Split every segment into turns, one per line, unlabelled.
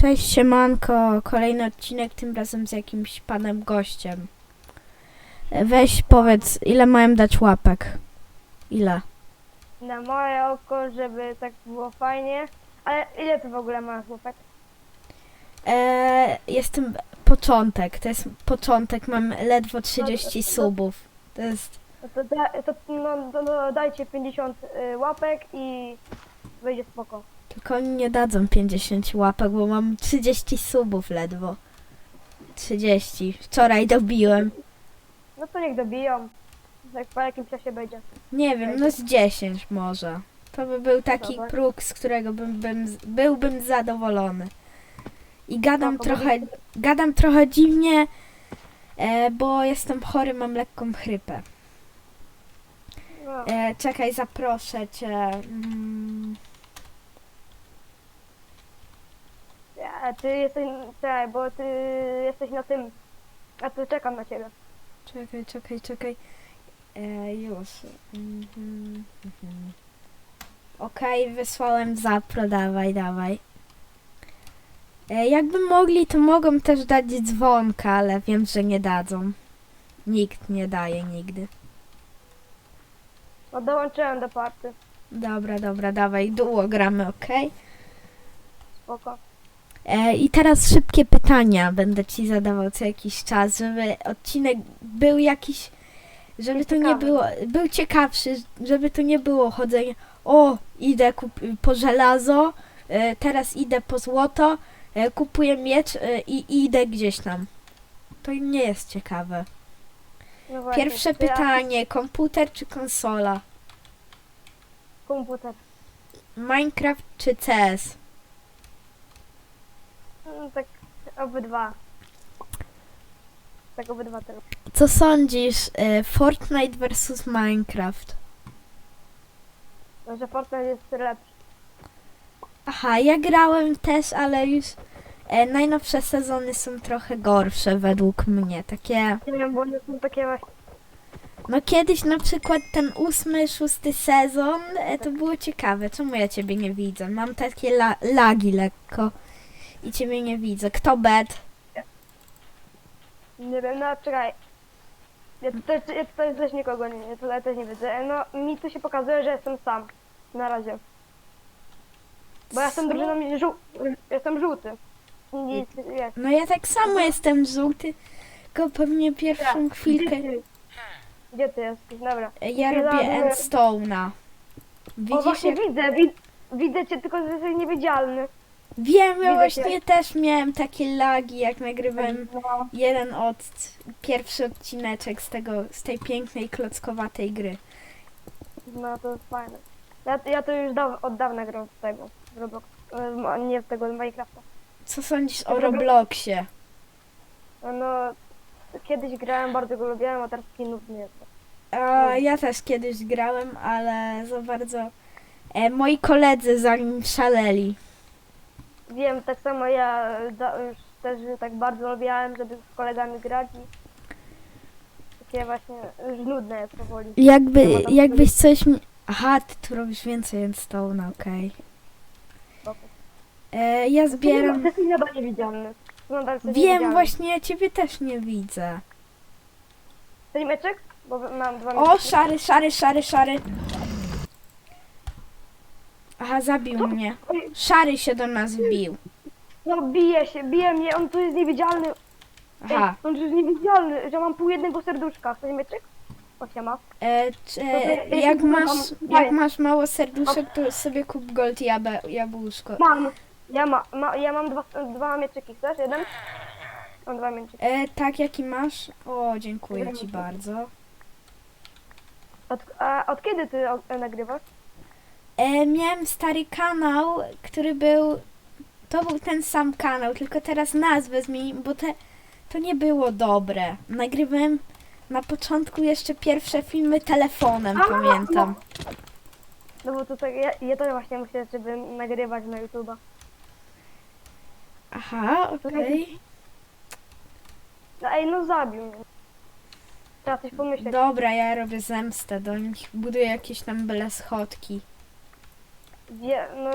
Cześć siemanko, kolejny odcinek, tym razem z jakimś panem gościem. Weź powiedz, ile mają dać łapek? Ile?
na moje oko, żeby tak było fajnie. Ale ile ty w ogóle masz łupek?
E, jestem początek, to jest początek, mam ledwo 30 subów. To jest,
No to, da, to no, no, no, dajcie 50 y, łapek i będzie spoko.
Tylko oni nie dadzą 50 łapek, bo mam 30 subów ledwo. 30, wczoraj dobiłem.
No to niech dobiją. Jak po jakimś czasie będzie.
Nie wiem, no z 10 może. To by był taki
Dobra.
próg, z którego bym, bym, byłbym zadowolony. I gadam
No,
trochę, gadam trochę dziwnie, e, bo jestem chory, mam lekką chrypę.
No,
E, czekaj, zaproszę cię. Mm,
a ty jesteś, czekaj, bo ty jesteś na tym. A to czekam na ciebie.
czekaj, czekaj, czekaj. E, już. Mhm, mhm. Okej, wysłałem zapro, dawaj, dawaj. E, jakby mogli, to mogą też dać dzwonka, ale wiem, że nie dadzą. Nikt nie daje nigdy.
No dołączyłem do party.
Dobra, dobra, dawaj, duo gramy, okej?
Spoko.
E, I teraz szybkie pytania będę ci zadawał co jakiś czas, żeby odcinek był jakiś, żeby to nie
Ciekawy.
było, był ciekawszy, żeby to nie było chodzenie, o, idę kup, po żelazo, e, teraz idę po złoto, e, kupuję miecz e, i i idę gdzieś tam. To nie jest ciekawe.
No właśnie,
Pierwsze pytanie, komputer czy konsola?
Komputer.
Minecraft czy CS?
No, tak obydwa. Tak obydwa tylko.
Co sądzisz, e, Fortnite versus Minecraft?
No, że Fortnite jest lepszy.
Aha, ja grałem też, ale już e, najnowsze sezony są trochę gorsze według mnie. Takie,
Nie wiem, bo one są takie właśnie.
no kiedyś na przykład ten ósmy, szósty sezon, e, to było ciekawe. Czemu ja ciebie nie widzę? Mam takie la lagi lekko i ciebie nie widzę. Kto bet?
Nie wiem, no czekaj. Ja tutaj, ja tutaj też nikogo nie, ja tutaj też nie widzę. No mi tu się pokazuje, że jestem sam. Na razie. Bo ja jestem
Co?
drużyną żół... Jestem żółty. Wiesz.
No ja tak samo jestem żółty, tylko pewnie pierwszą
Gdzie
chwilkę.
ty? Gdzie ty jesteś? Dobra.
e, Ja robię endstone'a.
o
Widzisz
właśnie
jak
widzę, wi widzę cię, tylko że jesteś niewidzialny.
Wiem, ja właśnie też miałem takie lagi, jak nagrywałem
No,
jeden od pierwszy odcineczek z tego, z tej pięknej klockowatej gry.
no to jest fajne. Ja, ja to już daw od dawna gram w tego. W Roblox. e, Nie w tego Minecrafta.
Co sądzisz o
Roblo-
Robloxie?
No, kiedyś grałem, bardzo go lubiłem, a teraz taki nudny jest.
A, ja też kiedyś grałem, ale za bardzo e, moi koledzy za nim szaleli.
Wiem, tak samo ja da, już też tak bardzo lubiałem, żeby z kolegami grać i takie właśnie już nudne jest powoli.
Jakby,
No, tam
jakbyś coś mi... Aha, ty tu robisz więcej Endstone'a, okej.
Spoko.
E, Ja
Ty
zbieram...
jesteś nadal niewidzialny. Nadal jesteś
Wiem,
niewidzialny.
właśnie ja ciebie też nie widzę.
Chcesz mieczek? Bo mam dwa
O,
mieczki.
szary, szary, szary, szary. Aha, zabił mnie.
Oj,
Szary się do nas wbił.
No bije się, bije mnie, on tu jest niewidzialny.
Aha.
Ej, on tu jest niewidzialny, że mam pół jednego serduszka. Chcesz mieczek? O, siema.
E, czy,
ja
jak, masz, jak masz mało serduszek, to sobie kup gold jabe, jabłuszko.
Mam. Ja, ma, ma, ja mam dwa, dwa mieczyki. Chcesz jeden? Mam dwa mieczyki.
E, tak, jaki masz? O, dziękuję ci bardzo.
Od, a od kiedy ty o, nagrywasz?
E, miałem stary kanał, który był... To był ten sam kanał, tylko teraz nazwę zmieniłem, bo te, to nie było dobre. Nagrywałem na początku jeszcze pierwsze filmy telefonem,
A,
pamiętam.
No bo tutaj ja, ja to właśnie muszę, żeby nagrywać na YouTube'a.
Aha, okej.
No ej, no zabił mnie. Trzeba coś pomyśleć.
Dobra, ja robię zemstę do nich. Buduję jakieś tam byle schodki.
Wie, no,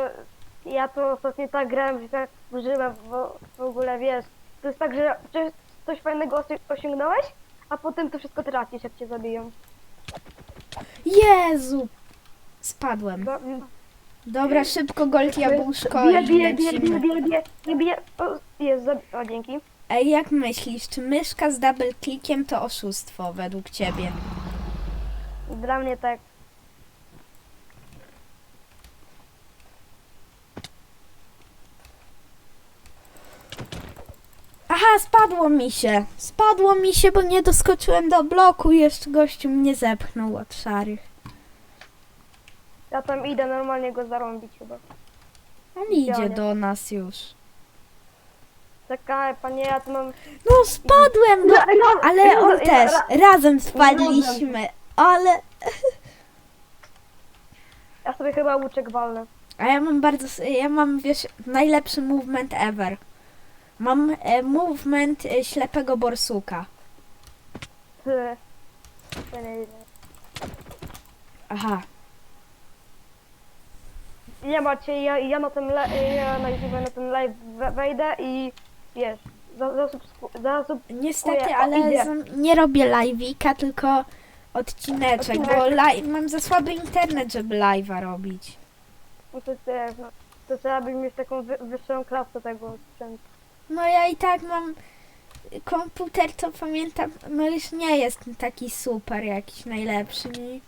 ja to ostatnio tak grałem, że tak użyłem, bo w ogóle wiesz, to jest tak, że coś- coś fajnego osi- osiągnąłeś, a potem to wszystko tracisz, jak cię zabiją.
Jezu! Spadłem.
No,
Dobra, szybko gold jabłuszko
bije,
i
bije, bije, bije,
lecimy.
bije, bije, nie bije, o, jest, zabi- o, dzięki.
Ej, jak myślisz, czy myszka z double clickiem to oszustwo według ciebie?
Dla mnie tak.
Aha, spadło mi się. Spadło mi się, bo nie doskoczyłem do bloku i jeszcze gościu mnie zepchnął od szarych.
Ja tam idę normalnie go zarąbić chyba.
On idzie do nas już.
Czekaj, panie, ja tu mam...
No spadłem, do... ale on
Ja-
też. Razem spadliśmy, ale...
Ja sobie chyba łuczek walnę.
A ja mam bardzo... Ja mam, wiesz, najlepszy movement ever. Mam e, movement e, ślepego borsuka. Aha.
Nie macie, ja, ja na ten le- ja na YouTube na ten live we- wejdę i wiesz, za, zasubsku- zasub,
Niestety.
O,
ale
idzie.
z, nie robię live'ika, tylko odcineczek, bo li- mam za słaby internet, żeby live'a robić.
no to wiesz, no, to trzeba by mieć taką wy, wyższą klasę tego sprzętu.
No ja i tak mam komputer, to pamiętam, no już nie jest taki super, jakiś najlepszy. Nie?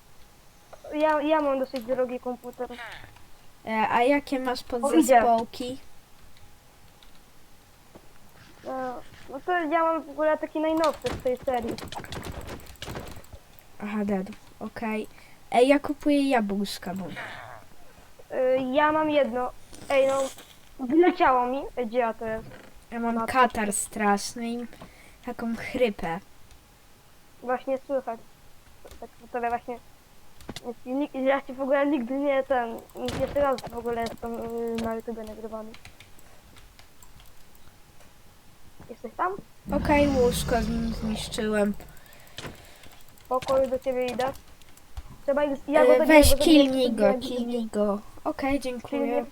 Ja, ja mam dosyć drogi komputer.
E, A jakie masz podzespołki?
No, no to ja mam w ogóle taki najnowszy z tej serii.
Aha, dead. Okej. Ej, ja kupuję jabłuszka, bo...
Y, ja mam jedno. Ej no, wyleciało mi. Ej, Gdzie ja to jest?
Ja mam
Matko.
katar straszny i taką chrypę.
Właśnie słychać. Tak po tobie właśnie. Nik- Ja ci w ogóle nigdy nie ten. Jeszcze raz w ogóle jestem y, na YouTube nagrywany. Jesteś tam?
Okej, łóżko z nim zniszczyłem.
Pokoju do ciebie idę. Trzeba ich. Ja go
E,
zabiję,
Weź,
zabiję,
kilnij go,
zabiję,
kilnij go. Okej, dziękuję.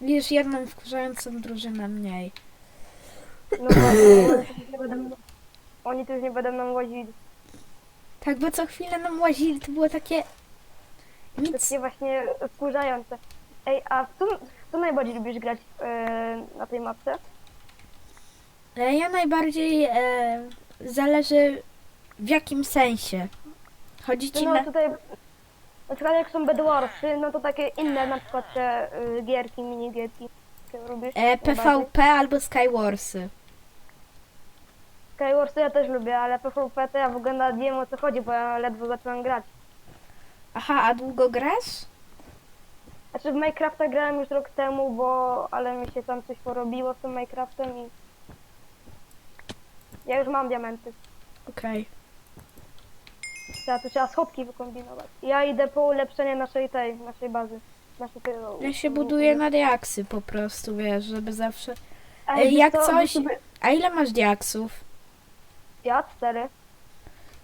Już jedną wkurzającą drużynę mniej.
No właśnie, nie będą- Oni już nie będą nam łazili.
Tak, bo co chwilę nam łazili, to było takie... Nic.
Takie właśnie wkurzające. Ej, a w co, w co najbardziej lubisz grać e, na tej mapce?
E, Ja najbardziej e, zależy w jakim sensie. Chodzi ci
No
na...
tutaj, na przykład jak są Bedwarsy, no to takie inne na przykład te y, gierki, minigierki. Jakie lubisz?
E,
najbardziej?
PvP albo Skywarsy.
Skywarsy ja też lubię, ale PvP to ja w ogóle nawet nie wiem o co chodzi, bo ja ledwo zacząłem grać.
Aha, a długo grasz?
Znaczy w Minecrafta grałem już rok temu, bo ale mi się tam coś porobiło z tym Minecraftem i ja już mam diamenty.
Okej.
Trzeba, to trzeba schodki wykombinować. Ja idę po ulepszenie naszej tej, naszej bazy. Naszej tej,
Ja się buduję na diaksy po prostu, wiesz, żeby zawsze...
Ej,
E,
wiesz
jak
co,
coś...
sobie-
A ile masz diaksów?
Ja cztery.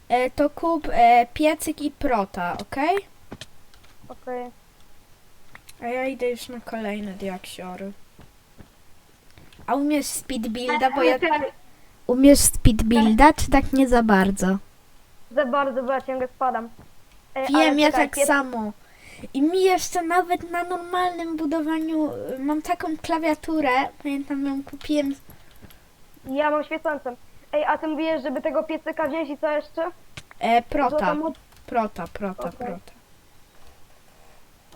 E, to kup e, piecyk i prota, okej?
Okej.
A ja idę już na kolejne diaksiory. A umiesz speed builda, bo ja... Umiesz speed builda, czy tak nie za bardzo?
Za bardzo, bo ja ciągle spadam. Ale
Wiem, ja
czekaj,
tak samo. I mi jeszcze nawet na normalnym budowaniu y, mam taką klawiaturę, pamiętam ją kupiłem.
Ja mam świecącą. Ej, a ty mówisz, żeby tego piecyka wziąć i co jeszcze?
E, prota, prota, prota,
Okej.
prota.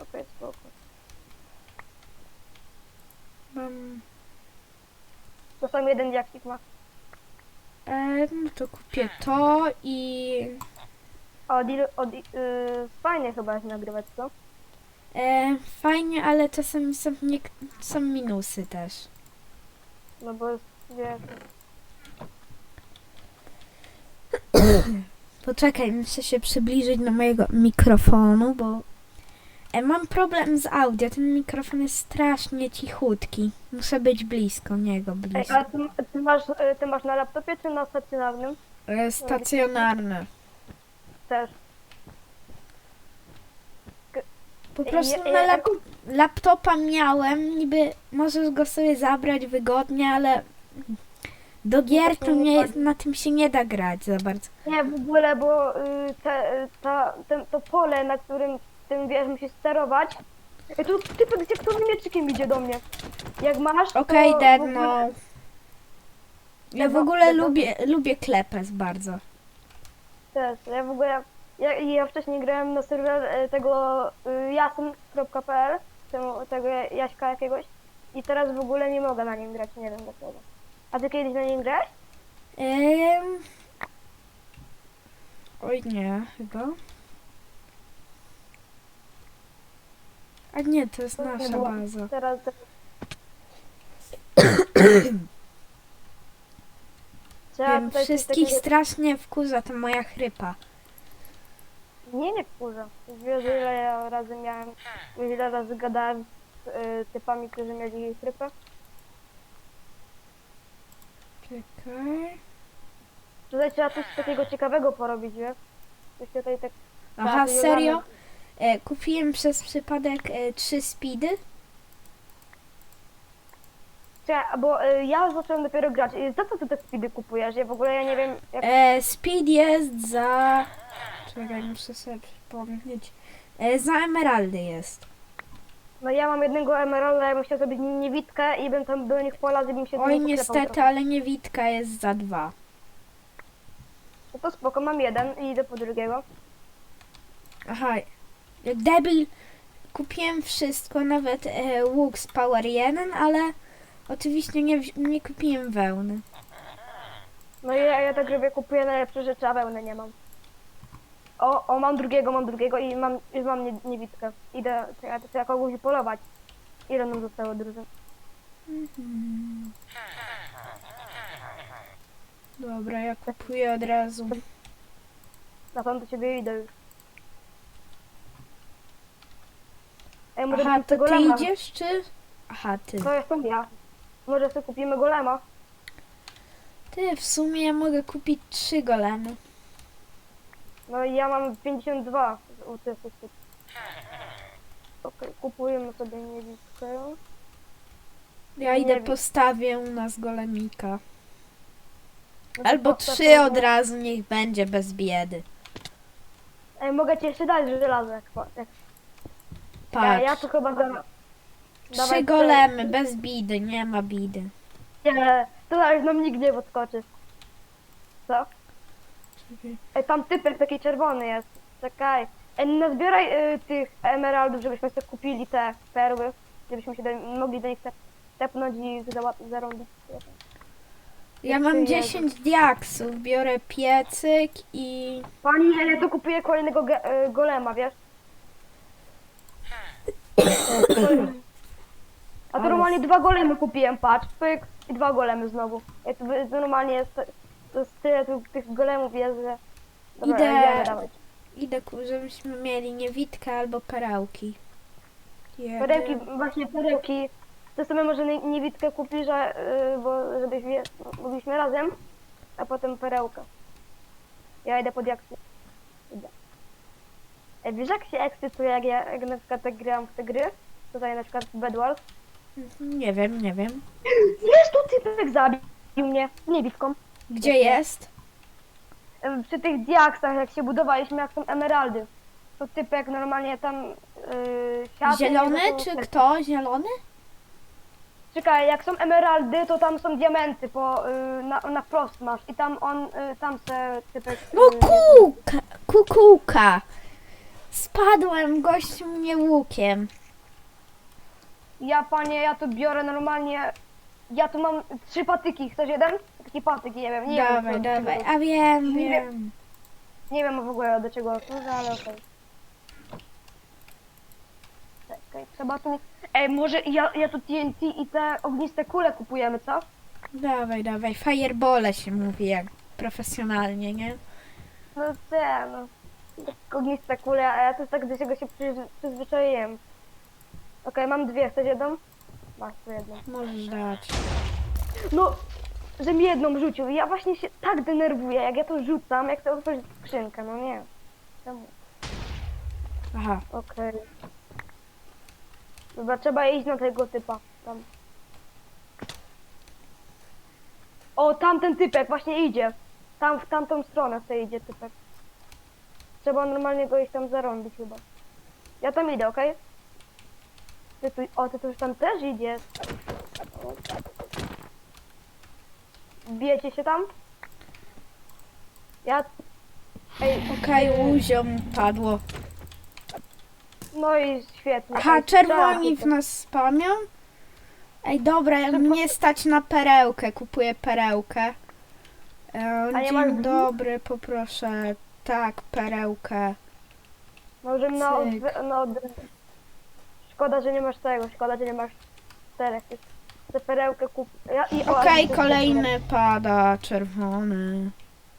Okej, spoko.
Mam...
To sam jeden diaksik ma.
E, no to kupię to i...
A od ilu, od, i- yy, fajnie chyba jest nagrywać, co?
E, fajnie, ale czasem są, nie, są minusy też.
No bo jest, wiesz,
Poczekaj, muszę się przybliżyć do mojego mikrofonu, bo e, mam problem z audio. Ten mikrofon jest strasznie cichutki. Muszę być blisko niego,
Ej,
blisko.
a ty, ty, masz, y, ty masz na laptopie czy na stacjonarnym?
E, stacjonarny.
Też.
Po
Ej,
prostu
ja-
na,
ja-
lap laptopa miałem, niby możesz go sobie zabrać wygodnie, ale do gier to nie, na tym się nie da grać za bardzo.
Nie, w ogóle, bo y, te, ta, ten, to pole, na którym tym wiesz, musisz sterować. I tu typek z jaktownym mieczykiem idzie do mnie. Jak masz, to
Okej,
w ogóle-
no. Ja w ogóle lubię, lubię klepes bardzo.
Też, ja w ogóle, ja, ja wcześniej grałem na serwer e, tego y, temu- tego Jaśka jakiegoś i teraz w ogóle nie mogę na nim grać, nie wiem dlaczego. A ty kiedyś na nim grałeś?
Ym... Oj nie, chyba. A nie, to jest nasza baza.
Teraz... Trzeba
Wiem,
tutaj coś
wszystkich
takiego-
strasznie wkurza ta moja chrypa.
Nie, nie wkurza. Wiesz, ile ja razy miałem, ile razy gadałem z y, typami, którzy mieli chrypę.
Czekaj.
Tutaj trzeba coś takiego ciekawego porobić, wiesz? Coś tutaj tak...
Aha,
Tak,
serio? E, kupiłem przez przypadek e, trzy speedy.
Czekaj, bo y, ja zacząłem dopiero grać. Y, Za co ty te speedy kupujesz? Ja w ogóle ja nie wiem, jak...
E, speed jest za... Czekaj, muszę sobie przypomnieć. E, za emeraldy jest.
No ja mam jednego emeralda, ja bym chciał zrobić niewidkę i bym tam do nich polazł i bym się
Oj,
poklepał
niestety,
trochę.
ale niewitka jest za dwa.
No to spoko, mam jeden i idę po drugiego.
Aha, debil kupiłem wszystko, nawet e, łuk z Power 1, ale oczywiście nie, nie kupiłem wełny.
No i ja, ja tak robię, kupuję najlepsze rzeczy, a wełny nie mam. O, o, mam drugiego, mam drugiego i mam, już mam nie, niewidkę. Idę, to trzeba kogoś polować. Ile nam zostało drużyn?
Mhm. Dobra, ja kupuję od razu.
Na tam do ciebie idę już. Ej, może
Aha,
kupimy
to ty
golema.
idziesz, czy? Aha, ty.
To jestem ja. Może sobie kupimy golema.
Ty, w sumie ja mogę kupić trzy golemy.
No i ja mam 52 u osób. Okej, kupujemy sobie niewidkę.
Ja
Nie
idę
wiem.
postawię u nas golemika.
To
Albo trzy od razu, niech będzie bez biedy.
Ej, mogę ci jeszcze dać żelazo, jak, jak Ja,
Patrz.
ja to chyba zaraz.
Trzy golemy, bez bidy, nie ma bidy.
Nie, to zaraz nam nikt nie podskoczy. Co? Ej, tam typek taki czerwony jest. Czekaj. Ej, no zbieraj y, tych emeraldów, żebyśmy sobie kupili te perły. Żebyśmy się do, mogli do nich te, tepnąć i ich załat- zarąbić.
Ja mam
Jezu.
10 diaksów, biorę piecyk i...
Pani, ja ja tu kupuję kolejnego ge, y, golema, wiesz? A to normalnie dwa golemy kupiłem, patrz, pyk i dwa golemy znowu. Ja tu, to normalnie jest, to jest tyle tu, tych golemów jest, że... Dobra,
Idę-
idziemy, dawaj.
Idę, ku- żebyśmy mieli niewidkę albo perełki. Jeden.
Perełki, właśnie perełki. To sobie może nie- niewidkę kupi, że, y, bo żebyś wie, mogliśmy razem, a potem perełkę. Ja idę pod jaksy. Idę. Ej, wiesz jak się ekscytuję, jak ja jak na przykład tak gram w te gry? Tutaj na przykład w Bedwars.
Nie wiem, nie wiem.
Jest tu typek zabił mnie niewidką.
Gdzie jest?
Em, Przy tych diaksach, jak się budowaliśmy, jak są emeraldy. To typek normalnie tam yy, siadł i
Zielony
zaczął
czy kto? Zielony?
Czekaj, jak są emeraldy, to tam są diamenty, po, y, na, na wprost masz i tam on, y, tam se typek...
No
y,
kuka, kukułka. Spadłem, gościu mnie łukiem.
Ja panie, ja tu biorę normalnie, ja tu mam trzy patyki, chcesz jeden? Taki patyk, nie wiem, nie wiem.
Dawaj,
co-
dawaj. A wiem,
Nie
wiem.
Nie wiem w ogóle do czego służy, ale okej. Czekaj, trzeba tu... Ej, może ja, ja tu TNT i te ogniste kule kupujemy, co?
Dawaj, dawaj. Firebole się mówi jak profesjonalnie, nie?
No te, no. Ogniste kule, a ja też tak do czego się przyz- przyzwyczaiłem. Okej, mam dwie, chcesz jedną? Masz tu jedną.
Możesz dać.
No, że mi jedną rzucił i ja właśnie się tak denerwuję, jak ja to rzucam, jak chcę otworzyć skrzynkę, no nie. Czemu?
Aha.
Okej. Dobra, trzeba iść na tego typa. Tam. O, tamten typek właśnie idzie. Tam w tamtą stronę sobie idzie typek. Trzeba normalnie go iść tam zarąbić chyba. Ja tam idę, okej? Ty tu, o, ty tu już tam też idziesz. Bijecie się tam? Ja... Ej,
Okej, łuziom padło.
no i świetnie.
Aha,
Ej,
czerwoni w nas spamią. Ej, dobra, jak mnie stać na perełkę, kupuję perełkę. E,
A nie
dzień
masz dwóch?
dobry, poproszę. Tak, perełkę.
Możemy na, od,
Cyk.
na od... Szkoda, że nie masz tego, szkoda, że nie masz czterech. Tę perełkę kup... Ja, i, o,
Okej,
ale
kolejny pada, czerwony.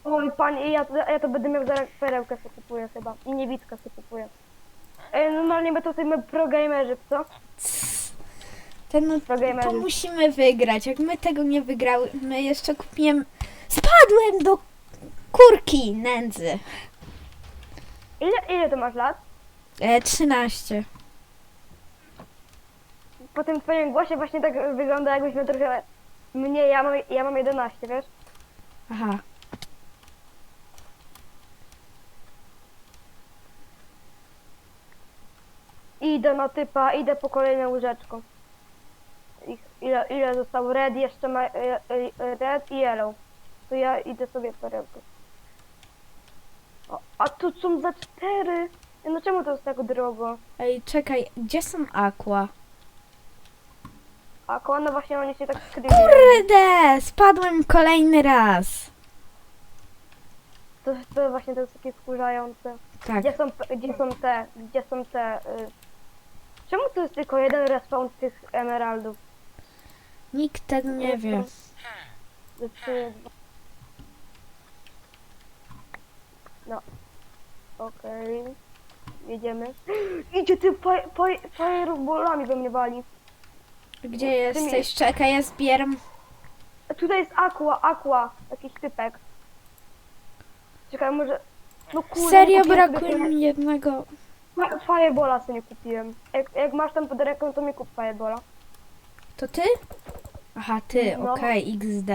Oj, panie, ja, to- ja to będę miał zaraz perełkę sobie kupuję chyba. I niewidkę sobie kupuję. Ej, normalnie my to jesteśmy pro gamerzy, co?
Cs. Ten, no, to musimy wygrać. Jak my tego nie wygrały, my jeszcze kupiłem... Spadłem do kurki nędzy.
Ile, ile to masz lat?
E, 13.
Po tym twoim głosie właśnie tak wygląda, jakbyś miał trochę mniej, ja mam, ja mam 11, wiesz?
Aha.
Idę na typa, idę po kolejne łóżeczko. Ich, ile, ile zostało? Red jeszcze ma, e, e, red i yellow. To ja idę sobie perełkę. O, a tu są za cztery. No czemu to jest tak drogo?
Ej, czekaj, gdzie są aqua?
A koło no właśnie oni się tak skryli.
Kurde, spadłem kolejny raz.
To, to właśnie to jest takie wkurzające.
Tak,
Gdzie są, gdzie są te, gdzie są te... Y... Czemu to jest tylko jeden respawn tych emeraldów?
nikt tego nie wie.
Trzy, dwa. No. Okej. Jedziemy. Idzie ty faj- faj- fireballami we mnie wali.
Gdzie jesteś? Czekaj, ja zbieram.
Tutaj jest aqua, aqua. Jakiś typek. Czekaj, może... No kurde,
Serio brakuje mi jednego.
Fi- Fireballa sobie nie kupiłem. Jak, jak masz tam pod ręką, to mi kup fireballa.
To ty? Aha, ty,
No.
okej, XD.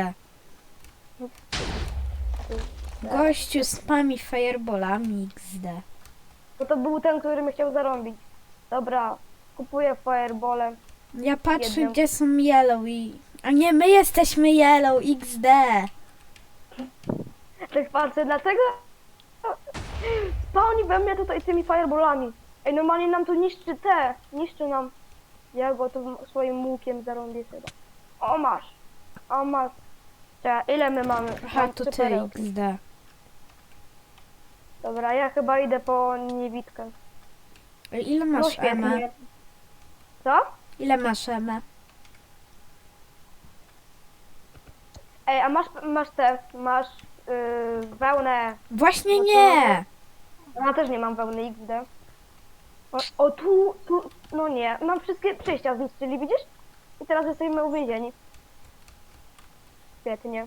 Gościu spami fireballami XD.
Bo to był ten, który mnie chciał zarąbić. Dobra, kupuję fireballem.
Ja patrzę,
Jedną.
gdzie są yellow i... A nie, my jesteśmy yellow XD.
Tak patrzę, dlatego spawni we mnie tutaj tymi fireballami. Ej, normalnie nam tu niszczy te, niszczy nam. Ja go tu swoim łukiem zarąbię chyba. O, masz. O, masz. Ile my mamy?
Aha,
Mam
to
trzy
ty
perełki.
XD.
Dobra, ja chyba idę po niewidkę.
Ej, Ile
No
masz emę?
świetnie. Co?
Ile masz emę?
Ej, a masz, masz te, masz yy, wełnę.
Właśnie
No
nie!
Ja też nie mam wełny XD. O, o tu, tu, no nie, mam wszystkie przejścia zniszczyli, widzisz? I teraz jesteśmy uwięzieni. Świetnie.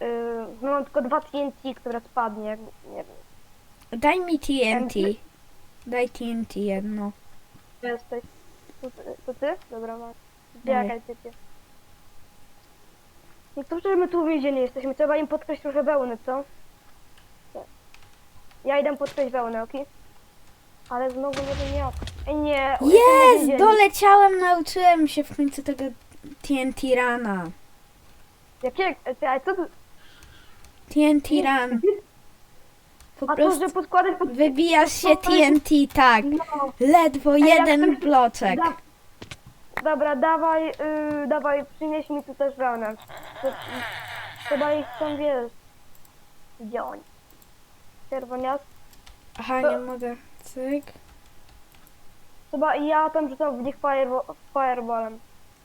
Yy, no mam tylko dwa TNT, które spadnie, nie wiem.
Daj mi TNT. Daj TNT jedno.
Jesteś? To, ty- to ty? Dobra, masz. Jakaś typie? No to że my tu uwięzieni jesteśmy, trzeba im podkreślić trochę wełny, co? Tak. Ja idę podkreślić wełnę, okej? Ale znowu nie jak. Ej, nie. o, jestem
Jest!
uwięzieni.
Doleciałem, nauczyłem się w końcu tego TNT rana.
Jakie, a co tu?
TNT run. Po
A to,
prostu
że podkładać pod...
wybijasz się
to jest-
TNT, tak.
No,
Ledwo
jak
jeden
ktoś-
bloczek.
da... Dobra, dawaj, yy, dawaj, przynieś mi tu też. To- Trzeba ich tam, wiesz, wziąć. Czerwonias.
Aha, nie mogę. Cyk.
Chyba ja tam rzucam w nich firebo fireballem.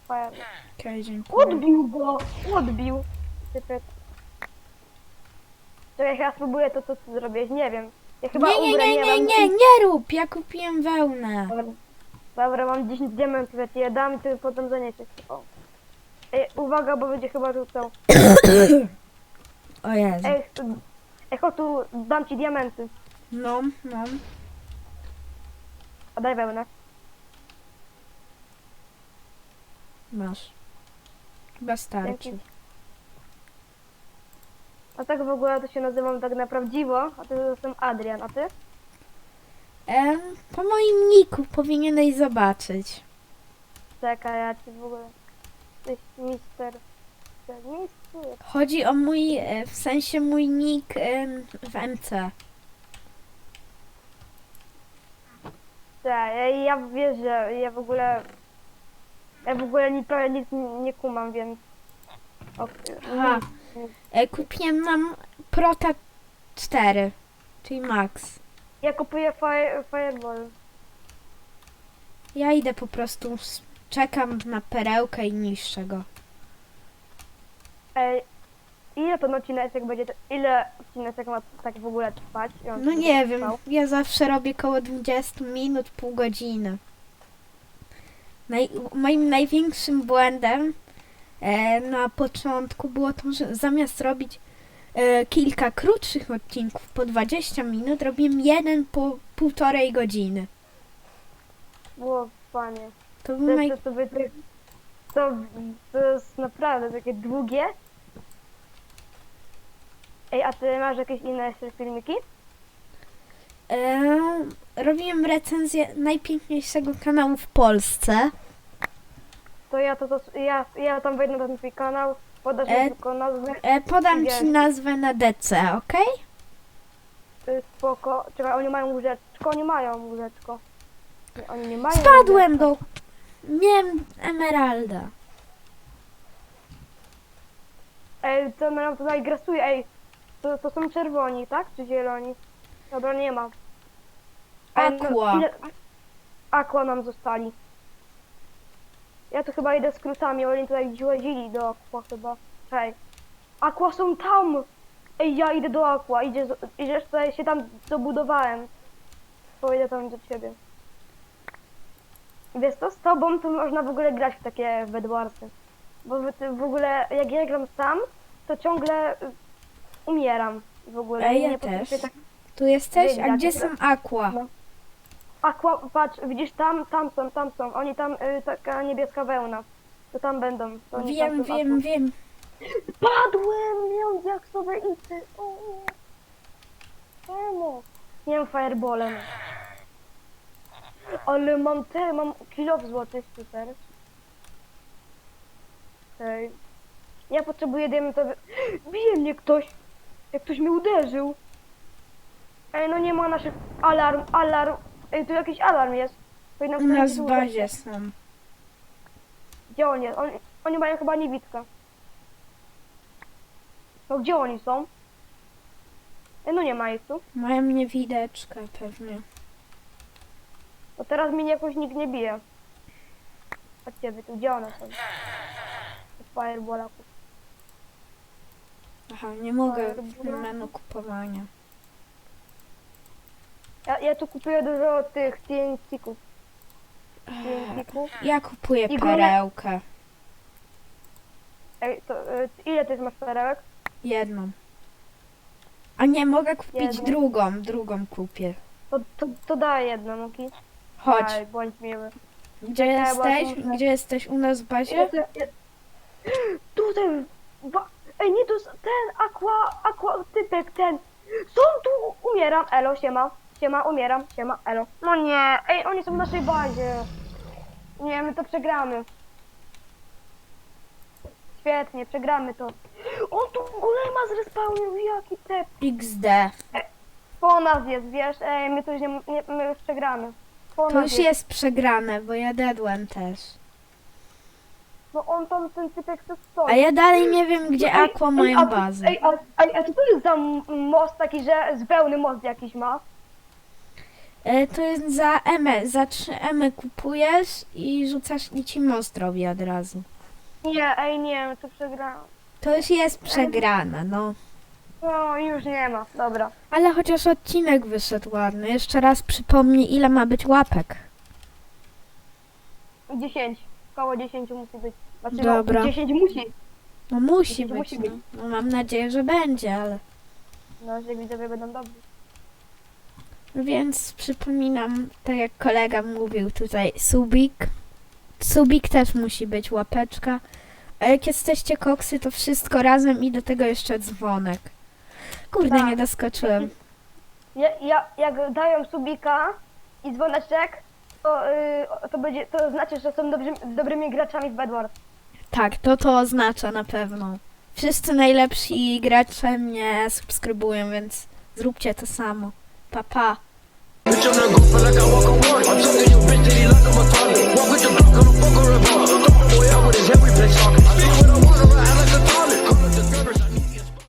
Fire...
Okej, dziękuję.
Odbił go! Odbił! Typek. Czekaj, ja spróbuję to, co ty zrobiłeś, nie wiem. Ja chyba
Nie, nie,
umrę,
nie, nie,
wiem.
nie, nie rób. Ja kupiłem wełnę.
Dobra, Dobra, mam 10 diamentów, ja ci je dam i ty potem zaniesiesz. O. Ej, uwaga, bo będzie chyba rzucał.
O Jezu.
Ej, ch- ej, chodź tu, dam ci diamenty.
No, no.
A daj wełnę.
Masz. Chyba starczy.
Dzięki. A tak w ogóle to się nazywam tak na prawdziwo, a to jestem Adrian, a ty?
Em, po moim niku powinieneś zobaczyć.
Czekaj, ja ci w ogóle... Jesteś mister... Mister...
Chodzi o mój, e, w sensie mój nick w MC.
Tak, ja, ja wiesz, że ja w ogóle... Ja w ogóle nie, prawie nic nie, nie kumam, więc... O,
Aha. E, kupiłem mam Prota 4, czyli Max.
Ja kupuję fire, Fireball.
Ja idę po prostu, s- czekam na perełkę i niszczę go.
Ej, ile ten odcinek będzie... Ile odcinek ma tak w ogóle trwać? I on
No
będzie
nie wiem,
trwał?
ja zawsze robię koło 20 minut, pół godziny. Naj, moim największym błędem e, na początku było to, że zamiast robić e, kilka krótszych odcinków po 20 minut, robiłem jeden po półtorej godziny.
Było fajnie.
To był naj...
sobie tak, to, to jest naprawdę takie długie. Ej, a ty masz jakieś inne jeszcze filmiki?
E, robiłem recenzję najpiękniejszego kanału w Polsce.
To ja to, ja, ja tam wejdę na ten twój kanał, podasz
E,
mi tylko nazwę,
E, podam ci nazwę na DC, ok?
y, spoko. Czekaj, oni mają łóżeczko, oni mają łóżeczko. Nie, oni nie mają
Spadłem do... Miałem emeralda.
Ej, to nam tutaj grasuje, ej. To, to są czerwoni, tak? Czy zieloni? Dobra, nie ma. Ej, no,
Aqua.
ile- Aqua nam zostali. Ja tu chyba idę skrótami, oni tutaj gdzieś łazili do Aqua chyba. Hej. Aqua są tam! Ej, ja idę do Aqua, idzie, z- idziesz tutaj, się tam dobudowałem. Pojedę tam do ciebie. Wiesz co, z tobą to można w ogóle grać w takie Bedwarsy. Bo w, w ogóle, jak ja gram sam, to ciągle y, umieram w ogóle.
Ej, ja
nie
też.
Tak...
Tu jesteś? A gdzie
to-
są aqua?
No. Aqua, patrz, widzisz tam, tam są, tam są. Oni tam, y, taka niebieska wełna. To tam będą. To oni
Wiem,
tam są
wiem,
aqua.
wiem.
Padłem, miał diaksowe ity. O nie. Czemu? Nie wiem, fireballem. Ale mam te, mam kilof złoty, super. Okej. Ja potrzebuję diamentowy... Bije mnie ktoś! Jak ktoś mnie uderzył. Ej, no nie ma naszych... Alarm, alarm. Ej, tu jakiś alarm jest. Powinno
U nas w
ktoś
bazie są.
Gdzie on jest? Oni, oni mają chyba niewidkę. No gdzie oni są? Ej, no nie ma ich tu.
Mają mnie wideczkę pewnie.
Bo teraz mnie jakoś nikt nie bije. Od ciebie tu, gdzie one są? Od Fireballa.
Aha, nie mogę w menu kupowania.
Ja, ja tu kupuję dużo tych TNT-ków. TNT-ków.
Ja kupuję
I gole-
perełkę.
Ej, to y, ile ty masz perełek?
Jedną. A nie, mogę kupić
Jedną.
drugą. Drugą kupię.
To, to, to daj jedno, Muki.
Chodź.
Daj, bądź miły.
Gdzie
bo
jesteś?
muszę-
Gdzie jesteś? U nas w bazie?
Ja, ja, tutaj, wa, ej, nie to jest ten, aqua, aqua, typek, ten. Są tu, umieram, elo, siema, siema, umieram, siema, elo. No nie, ej, oni są w naszej bazie. Nie, my to przegramy. Świetnie, przegramy to. On tu golema zrespawnił, jaki tep.
XD.
Po nas jest, wiesz, ej, my to już nie, nie my już przegramy. Po
To
nas
już jest przegrane, bo ja dedłem też.
No on tam, ten typek to stoi.
A ja dalej nie wiem, gdzie
Ej,
aqua
ej,
mają
a-
bazę.
Ej, a, a, a co to jest za m- most taki, że z wełny most jakiś ma?
E, To jest za M, za 3 M kupujesz i rzucasz i ci most robi od razu.
Nie, ej, nie, to przegrałam.
To już jest przegrane, no.
No, już nie ma, dobra.
Ale chociaż odcinek wyszedł ładny. Jeszcze raz przypomnij, ile ma być łapek.
10, koło 10 musi być. Znaczy,
Dobra.
No, 10 musi.
No musi
Musi
być,
być.
no. no. Mam nadzieję, że będzie, ale...
No, że widzowie będą dobrzy.
Więc przypominam, tak jak kolega mówił tutaj, subik, Subik też musi być, łapeczka. A jak jesteście koksy, to wszystko razem i do tego jeszcze dzwonek. Kurde,
Tak.
nie doskoczyłem.
Ja, ja, jak dają subika i dzwoneczek, to, y, to, będzie, to znaczy, że są dobrymi, dobrymi graczami w Bedwars.
Tak, to to oznacza na pewno. Wszyscy najlepsi gracze mnie subskrybują, więc zróbcie to samo. Pa, pa.
Bitch, I'm not feel like I walk on water. I'm talking your bitch titty like I'm a toilet. Walk with the block, I'm a fucker revolver. Boy, I with his head, we play soccer. I be with a water, I act like a toilet.